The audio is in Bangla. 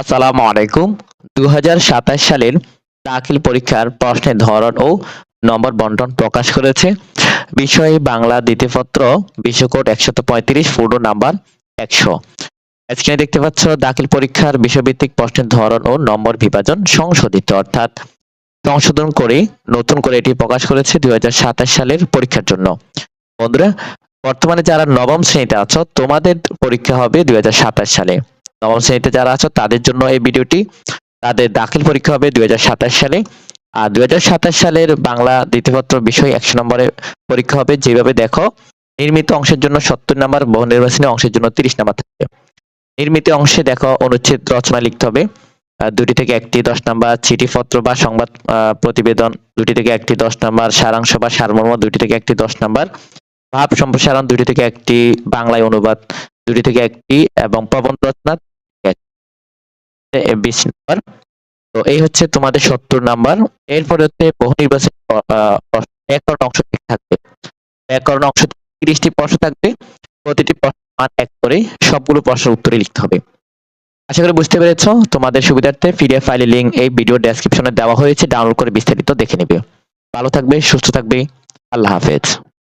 আসসালামু আলাইকুম। দু হাজার সাতাশ সালের দাখিল পরীক্ষার প্রশ্নের ধরন ও নম্বর বন্টন প্রকাশ করেছে। বিষয় বাংলা দ্বিতীয় পত্র বিশ্বকোড একশত পঁয়ত্রিশ পূর্ণ নাম্বার একশো। স্ক্রিনে দেখতে পাচ্ছ, দাখিল পরীক্ষার বিষয়ভিত্তিক প্রশ্নের ধরন ও নম্বর বিভাজন সংশোধিত, অর্থাৎ সংশোধন করে, নতুন করে এটি প্রকাশ করেছে দুই হাজার সাতাশ সালের পরীক্ষার জন্য। বন্ধুরা, বর্তমানে যারা নবম শ্রেণীতে আছো, তোমাদের পরীক্ষা হবে দুই হাজার সাতাশ সালে। নবম শ্রেণীতে যারা আছো, তাদের জন্য এই ভিডিওটি তাদের দাখিল পরীক্ষা হবে দুই হাজার সাতাশ সালে। আর দুই হাজার সাতাশ সালের বাংলা দ্বিতীয়পত্র বিষয় একশো নম্বরের পরীক্ষা হবে। যেভাবে দেখো, নির্মিত অংশের জন্য সত্তর নাম্বার বহু নির্বাচনী অংশের জন্য তিরিশ নাম্বার থাকবে। নির্মিত অংশে দেখো অনুচ্ছেদ রচনা লিখতে হবে। দুটি থেকে একটি দশ নম্বর চিঠিপত্র বা সংবাদ প্রতিবেদন, দুটি থেকে একটি দশ নম্বর সারাংশ বা সারমর্ম, দুটি থেকে একটি দশ নম্বর। ভাব সম্প্রসারণ, দুটি থেকে একটি বাংলায় অনুবাদ। দুটি থেকে একটি এবং প্রবন্ধ রচনা বিশ নাম্বার। তো এই হচ্ছে তোমাদের সত্তর নাম্বার। এরপরে হচ্ছে বহু নির্বাচন ব্যাকরণ অংশ থাকবে। ব্যাকরণ অংশ তিরিশটি প্রশ্ন থাকবে। প্রতিটি প্রশ্ন এক করে সবগুলো প্রশ্নের উত্তরে লিখতে হবে। আশা করি বুঝতে পেরেছ, তোমাদের সুবিধার্থে পিডিএফ ফাইলের লিংক এই ভিডিও ডেসক্রিপশনে দেওয়া হয়েছে। ডাউনলোড করে বিস্তারিত দেখে নেবে। ভালো থাকবে, সুস্থ থাকবে। আল্লাহ হাফেজ।